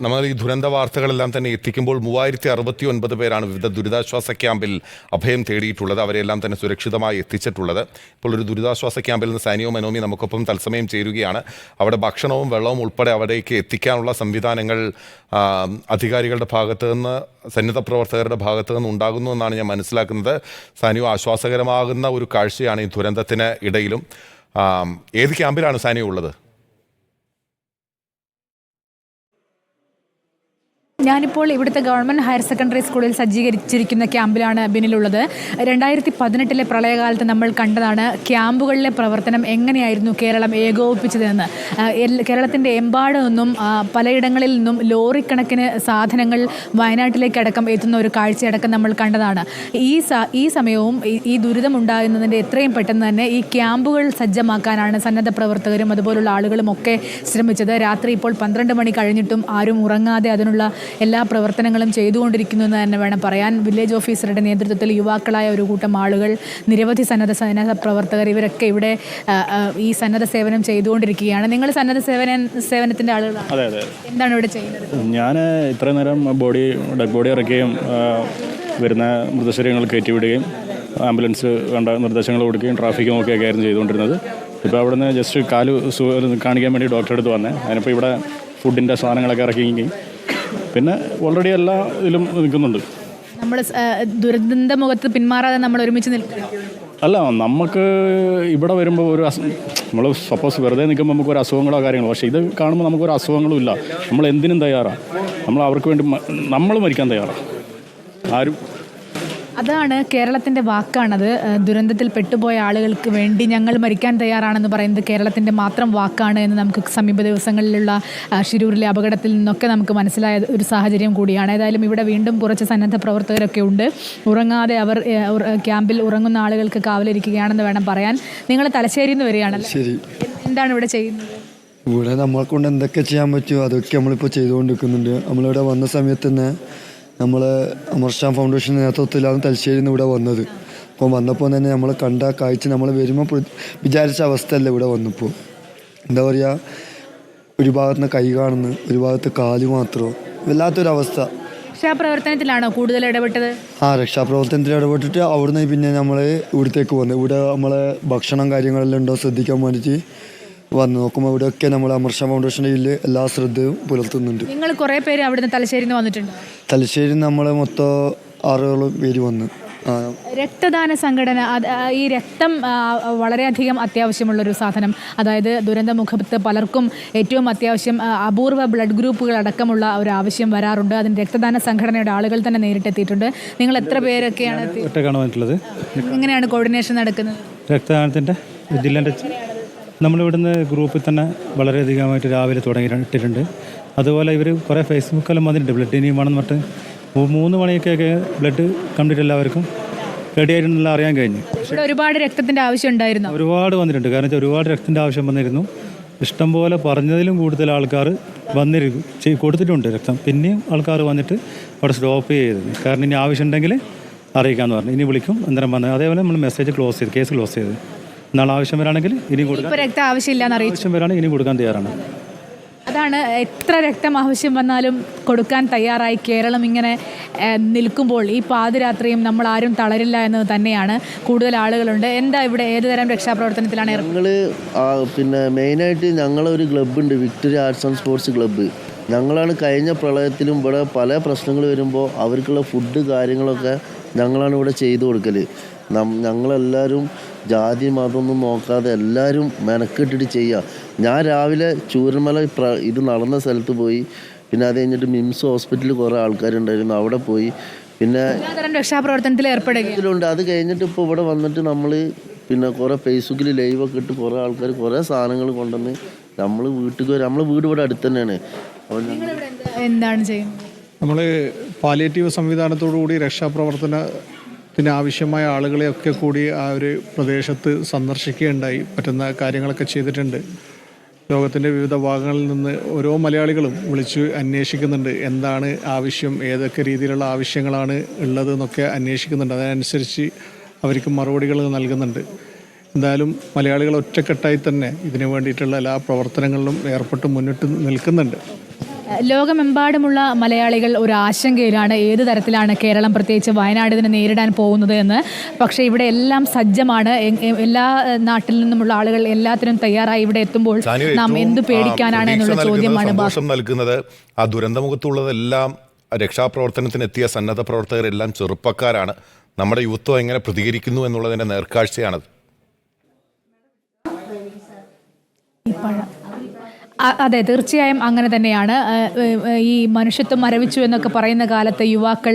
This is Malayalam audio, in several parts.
നമ്മൾ ഈ ദുരന്ത വാർത്തകളെല്ലാം തന്നെ എത്തിക്കുമ്പോൾ മൂവായിരത്തി അറുപത്തി ഒൻപത് പേരാണ് വിവിധ ദുരിതാശ്വാസ ക്യാമ്പിൽ അഭയം തേടിയിട്ടുള്ളത്. അവരെല്ലാം തന്നെ സുരക്ഷിതമായി എത്തിച്ചിട്ടുള്ളത്. ഇപ്പോൾ ഒരു ദുരിതാശ്വാസ ക്യാമ്പിൽ നിന്ന് സാനിയോ മനോമി നമുക്കൊപ്പം തത്സമയം ചേരുകയാണ്. അവിടെ ഭക്ഷണവും വെള്ളവും ഉൾപ്പെടെ അവിടേക്ക് എത്തിക്കാനുള്ള സംവിധാനങ്ങൾ അധികാരികളുടെ ഭാഗത്തു നിന്ന് സന്നദ്ധ പ്രവർത്തകരുടെ ഭാഗത്ത് നിന്ന് ഉണ്ടാകുന്നു എന്നാണ് ഞാൻ മനസ്സിലാക്കുന്നത്. സാനിയോ ആശ്വാസകരമാകുന്ന ഒരു കാഴ്ചയാണ് ഈ ദുരന്തത്തിന് ഇടയിലും. ഏത് ക്യാമ്പിലാണ് സാനിയോ ഉള്ളത്? ഞാനിപ്പോൾ ഇവിടുത്തെ ഗവൺമെന്റ് ഹയർ സെക്കൻഡറി സ്കൂളിൽ സജ്ജീകരിച്ചിരിക്കുന്ന ക്യാമ്പിലാണ് ബിനിലുള്ളത്. രണ്ടായിരത്തി പതിനെട്ടിലെ പ്രളയകാലത്ത് നമ്മൾ കണ്ടതാണ് ക്യാമ്പുകളിലെ പ്രവർത്തനം എങ്ങനെയായിരുന്നു കേരളം ഏകോപിപ്പിച്ചതെന്ന്. കേരളത്തിന്റെ എമ്പാട് നിന്നും പലയിടങ്ങളിൽ നിന്നും ലോറിക്കണക്കിന് സാധനങ്ങൾ വയനാട്ടിലേക്ക് അടക്കം എത്തുന്ന ഒരു കാഴ്ചയടക്കം നമ്മൾ കണ്ടതാണ്. ഈ ഈ സമയവും ഈ- ഈ ദുരിതം ഉണ്ടാകുന്നതിന്റെ എത്രയും പെട്ടെന്ന് തന്നെ ഈ ക്യാമ്പുകൾ സജ്ജമാക്കാനാണ് സന്നദ്ധ പ്രവർത്തകരും അതുപോലുള്ള ആളുകളും ഒക്കെ ശ്രമിച്ചത്. രാത്രി ഇപ്പോൾ പന്ത്രണ്ട് മണി കഴിഞ്ഞിട്ടും ആരും ഉറങ്ങാതെ അതിനുള്ള എല്ലാ പ്രവർത്തനങ്ങളും ചെയ്തുകൊണ്ടിരിക്കുന്നു എന്ന് തന്നെ വേണം പറയാൻ. വില്ലേജ് ഓഫീസറുടെ നേതൃത്വത്തിൽ യുവാക്കളായ ഒരു കൂട്ടം ആളുകൾ നിരവധി സന്നദ്ധ സന്നദ്ധ പ്രവർത്തകർ ഇവരൊക്കെ ഇവിടെ ഈ സന്നദ്ധ സേവനം ചെയ്തുകൊണ്ടിരിക്കുകയാണ്. നിങ്ങൾ സന്നദ്ധ സേവന സേവനത്തിന്റെ ആളുകളാണ്? അതെ അതെ. എന്താണ് ഇവിടെ ചെയ്യുന്നത്? ഞാൻ ഇത്രയും നേരം ബോഡി ഡെഡ് ബോഡി ഇറക്കുകയും വരുന്ന മൃതശരീരങ്ങൾ കയറ്റിവിടുകയും ആംബുലൻസ് വേണ്ട നിർദ്ദേശങ്ങൾ കൊടുക്കുകയും ട്രാഫിക്കും ഒക്കെ ആയിരുന്നു ചെയ്തുകൊണ്ടിരുന്നത്. ഇപ്പോൾ അവിടുന്ന് ജസ്റ്റ് കാൽ സു- കാണിക്കാൻ വേണ്ടി ഡോക്ടറെ അടുത്ത് വന്നേ. അതിനിപ്പോൾ ഇവിടെ ഫുഡിന്റെ സാധനങ്ങളൊക്കെ ഇറക്കുകയും പിന്നെ ഓൾറെഡി എല്ലാ ഇതിലും നിൽക്കുന്നുണ്ട്. നമ്മൾ ദുരന്ത മുഖത്ത് പിന്മാറാതെ നമ്മൾ ഒരുമിച്ച് നിൽക്കുക അല്ല നമുക്ക് ഇവിടെ വരുമ്പോൾ ഒരു നമ്മൾ സപ്പോസ് വെറുതെ നിൽക്കുമ്പോൾ നമുക്ക് ഒരു അസുഖങ്ങളോ കാര്യങ്ങളോ പക്ഷേ ഇത് കാണുമ്പോൾ നമുക്ക് ഒരു അസുഖങ്ങളും ഇല്ല. നമ്മൾ എന്തിനും തയ്യാറാണ് നമ്മൾ അവർക്ക് വേണ്ടി നമ്മൾ മരിക്കാൻ തയ്യാറാണ് ആരും അതാണ് കേരളത്തിന്റെ വാക്കാണത്. ദുരന്തത്തിൽ പെട്ടുപോയ ആളുകൾക്ക് വേണ്ടി ഞങ്ങൾ മരിക്കാൻ തയ്യാറാണെന്ന് പറയുന്നത് കേരളത്തിന്റെ മാത്രം വാക്കാണ് എന്ന് നമുക്ക് സമീപ ദിവസങ്ങളിലുള്ള ഷിരൂരിലെ ശിരൂരിലെ അപകടത്തിൽ നിന്നൊക്കെ നമുക്ക് മനസ്സിലായ ഒരു സാഹചര്യം കൂടിയാണ്. ഏതായാലും ഇവിടെ വീണ്ടും കുറച്ച് സന്നദ്ധ പ്രവർത്തകരൊക്കെ ഉണ്ട്. ഉറങ്ങാതെ അവർ ക്യാമ്പിൽ ഉറങ്ങുന്ന ആളുകൾക്ക് കാവലിരിക്കുകയാണെന്ന് വേണം പറയാൻ. നിങ്ങൾ തലശ്ശേരിയിൽ നിന്ന് വരികയാണല്ലോ? ശരി. എന്താണ് ഇവിടെ ചെയ്യുന്നത്? ഇവിടെ നമ്മളെ കൊണ്ട് എന്തൊക്കെ ചെയ്യാൻ പറ്റുമോ അതൊക്കെ നമ്മളിപ്പോൾ ചെയ്തുകൊണ്ടിരിക്കുന്നുണ്ട്. നമ്മളിവിടെ വന്ന സമയത്ത് തന്നെ നമ്മൾ അമർഷാം ഫൗണ്ടേഷൻ നേതൃത്വത്തിലാണ് തലശ്ശേരിയിൽ നിന്ന് ഇവിടെ വന്നത്. അപ്പോൾ വന്നപ്പോൾ തന്നെ നമ്മൾ കണ്ട കാഴ്ച നമ്മൾ വരുമ്പോൾ വിചാരിച്ച അവസ്ഥയല്ല ഇവിടെ വന്നപ്പോൾ എന്താ പറയുക ഒരു ഭാഗത്ത് നിന്ന് കൈ കാണുന്നു ഒരു ഭാഗത്ത് കാൽ മാത്രമോ വല്ലാത്തൊരവസ്ഥ. രക്ഷാപ്രവർത്തനത്തിലാണോ കൂടുതൽ ഇടപെട്ടത്? ആ രക്ഷാപ്രവർത്തനത്തിൽ ഇടപെട്ടിട്ട് അവിടുന്ന് പിന്നെ നമ്മൾ ഇവിടത്തേക്ക് വന്നു. ഇവിടെ നമ്മളെ ഭക്ഷണം കാര്യങ്ങളെല്ലാം ഉണ്ടോ ശ്രദ്ധിക്കാൻ വേണ്ടിയിട്ട് വന്നു നോക്കുമ്പോൾ ഇവിടെയൊക്കെ നമ്മൾ അമർഷ ഫൗണ്ടേഷന്റെ കീഴിൽ എല്ലാ ശ്രദ്ധയും പുലർത്തുന്നുണ്ട്. നിങ്ങൾ കുറേ പേര് അവിടുന്ന് തലശ്ശേരിയിൽ നിന്ന് വന്നിട്ടുണ്ട്? തലശ്ശേരി നമ്മൾ മൊത്തം ആറുകളും പേര് വന്ന്. രക്തദാന സംഘടന ഈ രക്തം വളരെയധികം അത്യാവശ്യമുള്ളൊരു സാധനം. അതായത് ദുരന്ത മുഖത്ത് പലർക്കും ഏറ്റവും അത്യാവശ്യം അപൂർവ ബ്ലഡ് ഗ്രൂപ്പുകൾ അടക്കമുള്ള ഒരു ആവശ്യം വരാറുണ്ട്. അതിന് രക്തദാന സംഘടനയുടെ ആളുകൾ തന്നെ നേരിട്ടെത്തിയിട്ടുണ്ട്. നിങ്ങൾ എത്ര പേരൊക്കെയാണ് എങ്ങനെയാണ് കോർഡിനേഷൻ നടക്കുന്നത്? രക്തദാനത്തിന്റെ ജില്ലേന്റെ നമ്മളിവിടുന്ന് ഗ്രൂപ്പിൽ തന്നെ വളരെയധികമായിട്ട് രാവിലെ തുടങ്ങിയിട്ടുണ്ട് അതുപോലെ ഇവർ കുറേ ഫേസ്ബുക്കെല്ലാം വന്നിട്ടുണ്ട്. ബ്ലഡ് ഇനിയും വേണമെന്ന് പറഞ്ഞിട്ട് മൂന്ന് മണിയൊക്കെയൊക്കെ ബ്ലഡ് കണ്ടിട്ട് എല്ലാവർക്കും റെഡി ആയിട്ടുണ്ടെല്ലാം അറിയാൻ കഴിഞ്ഞു. ഒരുപാട് രക്തത്തിന്റെ ആവശ്യം ഉണ്ടായിരുന്നു. ഒരുപാട് വന്നിട്ടുണ്ട്. കാരണം വെച്ചാൽ ഒരുപാട് രക്തത്തിന്റെ ആവശ്യം വന്നിരുന്നു. ഇഷ്ടംപോലെ പറഞ്ഞതിലും കൂടുതൽ ആൾക്കാർ വന്നിരുന്നു കൊടുത്തിട്ടുണ്ട് രക്തം. പിന്നെയും ആൾക്കാർ വന്നിട്ട് അവിടെ സ്റ്റോപ്പ് ചെയ്തത് കാരണം ഇനി ആവശ്യമുണ്ടെങ്കിൽ അറിയിക്കാമെന്ന് പറഞ്ഞു. ഇനി വിളിക്കും. അന്നേരം വന്നത് അതേപോലെ നമ്മൾ മെസ്സേജ് ക്ലോസ് ചെയ്ത്. കേസ് ക്ലോസ് ചെയ്ത്. നാളെ ആവശ്യം വരാണെങ്കിൽ ഇനി കൊടുക്കാൻ ഇപ്പൊ രക്തം ആവശ്യമില്ലാന്ന് അറിയിച്ചു. ആവശ്യം വരാണെങ്കിൽ ഇനി കൊടുക്കാൻ തയ്യാറാണ്. അതാണ് എത്ര രക്തം ആവശ്യം വന്നാലും കൊടുക്കാൻ തയ്യാറായി കേരളം ഇങ്ങനെ നിൽക്കുമ്പോൾ ഈ പാതിരാത്രിയും നമ്മൾ ആരും തളരില്ല എന്ന് തന്നെയാണ്. കൂടുതൽ ആളുകളുണ്ട്. എന്താ ഇവിടെ ഏത് തരം രക്ഷാപ്രവർത്തനത്തിലാണ് ഏർപ്പെടുന്നത് ഞങ്ങൾ പിന്നെ മെയിനായിട്ട് ഞങ്ങളൊരു ക്ലബ്ബുണ്ട് victory arts and sports club. ഞങ്ങളാണ് കഴിഞ്ഞ പ്രളയത്തിലും ഇവിടെ പല പ്രശ്നങ്ങൾ വരുമ്പോൾ അവർക്കുള്ള ഫുഡ് കാര്യങ്ങളൊക്കെ ഞങ്ങളാണ് ഇവിടെ ചെയ്തു കൊടുക്കൽ ഞങ്ങളെല്ലാവരും ജാതി മതമൊന്നും നോക്കാതെ എല്ലാവരും മെനക്കെട്ടിട്ട് ചെയ്യുക ഞാൻ രാവിലെ ചൂരമല പ്ര ഇത് നടന്ന സ്ഥലത്ത് പോയി. പിന്നെ അത് കഴിഞ്ഞിട്ട് മിംസ് ഹോസ്പിറ്റലിൽ കുറേ ആൾക്കാരുണ്ടായിരുന്നു. അവിടെ പോയി. പിന്നെ രക്ഷാപ്രവർത്തനത്തിൽ ഏർപ്പെടുകയുണ്ട് അത് കഴിഞ്ഞിട്ട് ഇപ്പോൾ ഇവിടെ വന്നിട്ട് നമ്മൾ പിന്നെ കുറേ ഫേസ്ബുക്കിൽ ലൈവൊക്കെ ഇട്ട് കുറേ ആൾക്കാർ കുറേ സാധനങ്ങൾ കൊണ്ടുവന്ന് നമ്മൾ വീട്ടിൽ വരും. നമ്മൾ വീട് ഇവിടെ അടുത്ത് തന്നെയാണ്. അപ്പോൾ എന്താണ് ചെയ്യുന്നത്? നമ്മൾ പാലിയേറ്റീവ് സംവിധാനത്തോടുകൂടി രക്ഷാപ്രവർത്തനത്തിന് ആവശ്യമായ ആളുകളെയൊക്കെ കൂടി ആ ഒരു പ്രദേശത്ത് സന്ദർശിക്കുകയുണ്ടായി. പറ്റുന്ന കാര്യങ്ങളൊക്കെ ചെയ്തിട്ടുണ്ട്. ലോകത്തിന്റെ വിവിധ ഭാഗങ്ങളിൽ നിന്ന് ഓരോ മലയാളികളും വിളിച്ച് അന്വേഷിക്കുന്നുണ്ട്. എന്താണ് ആവശ്യം? ഏതൊക്കെ രീതിയിലുള്ള ആവശ്യങ്ങളാണ് ഉള്ളത് എന്നൊക്കെ അന്വേഷിക്കുന്നുണ്ട്. അതിനനുസരിച്ച് അവർക്ക് മറുപടികൾ നൽകുന്നുണ്ട്. എന്തായാലും മലയാളികൾ ഒറ്റക്കെട്ടായി തന്നെ ഇതിനു വേണ്ടിയിട്ടുള്ള എല്ലാ പ്രവർത്തനങ്ങളിലും ഏർപ്പെട്ട് മുന്നിട്ട് നിൽക്കുന്നുണ്ട്. ലോകമെമ്പാടുമുള്ള മലയാളികൾ ഒരു ആശങ്കയിലാണ് ഏത് തരത്തിലാണ് കേരളം പ്രത്യേകിച്ച് വയനാട് ഇതിനെ നേരിടാൻ പോകുന്നത് എന്ന്. പക്ഷേ ഇവിടെ എല്ലാം സജ്ജമാണ്. എല്ലാ നാട്ടിൽ നിന്നുമുള്ള ആളുകൾ എല്ലാത്തിനും തയ്യാറായി ഇവിടെ എത്തുമ്പോൾ നാം എന്ത് പേടിക്കാനാണ് എന്നുള്ള ചോദ്യമാണ് സന്തോഷം നൽകുന്നത്. ആ ദുരന്തമുഖത്തുള്ളതെല്ലാം രക്ഷാപ്രവർത്തനത്തിന് എത്തിയ സന്നദ്ധ പ്രവർത്തകരെല്ലാം ചെറുപ്പക്കാരാണ്. നമ്മുടെ യുവത്വം എങ്ങനെ പ്രതികരിക്കുന്നു എന്നുള്ളതിന്റെ നേർക്കാഴ്ചയാണത്. ഈ പഴം അതെ തീർച്ചയായും അങ്ങനെ തന്നെയാണ്. ഈ മനുഷ്യത്വം മരവിച്ചു എന്നൊക്കെ പറയുന്ന കാലത്ത് യുവാക്കൾ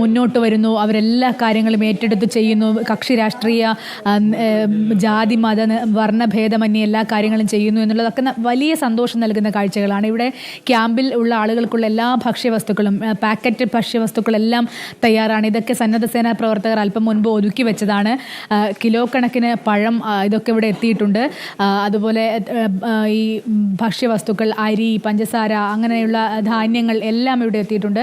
മുന്നോട്ട് വരുന്നു. അവരെല്ലാ കാര്യങ്ങളും ഏറ്റെടുത്ത് ചെയ്യുന്നു. കക്ഷി രാഷ്ട്രീയ ജാതി മത വർണഭേദമന്യേ എല്ലാ കാര്യങ്ങളും ചെയ്യുന്നു എന്നുള്ളതൊക്കെ വലിയ സന്തോഷം നൽകുന്ന കാഴ്ചകളാണ്. ഇവിടെ ക്യാമ്പിൽ ഉള്ള ആളുകൾക്കുള്ള എല്ലാ ഭക്ഷ്യവസ്തുക്കളും പാക്കറ്റ് ഭക്ഷ്യവസ്തുക്കളെല്ലാം തയ്യാറാണ്. ഇതൊക്കെ സന്നദ്ധ സേനാ പ്രവർത്തകർ അല്പം മുൻപ് ഒതുക്കി വെച്ചതാണ്. കിലോ കണക്കിന് പഴം ഇതൊക്കെ ഇവിടെ എത്തിയിട്ടുണ്ട്. അതുപോലെ ഈ ഭക്ഷ്യ ഭക്ഷ്യവസ്തുക്കൾ അരി പഞ്ചസാര അങ്ങനെയുള്ള ധാന്യങ്ങൾ എല്ലാം ഇവിടെ എത്തിയിട്ടുണ്ട്.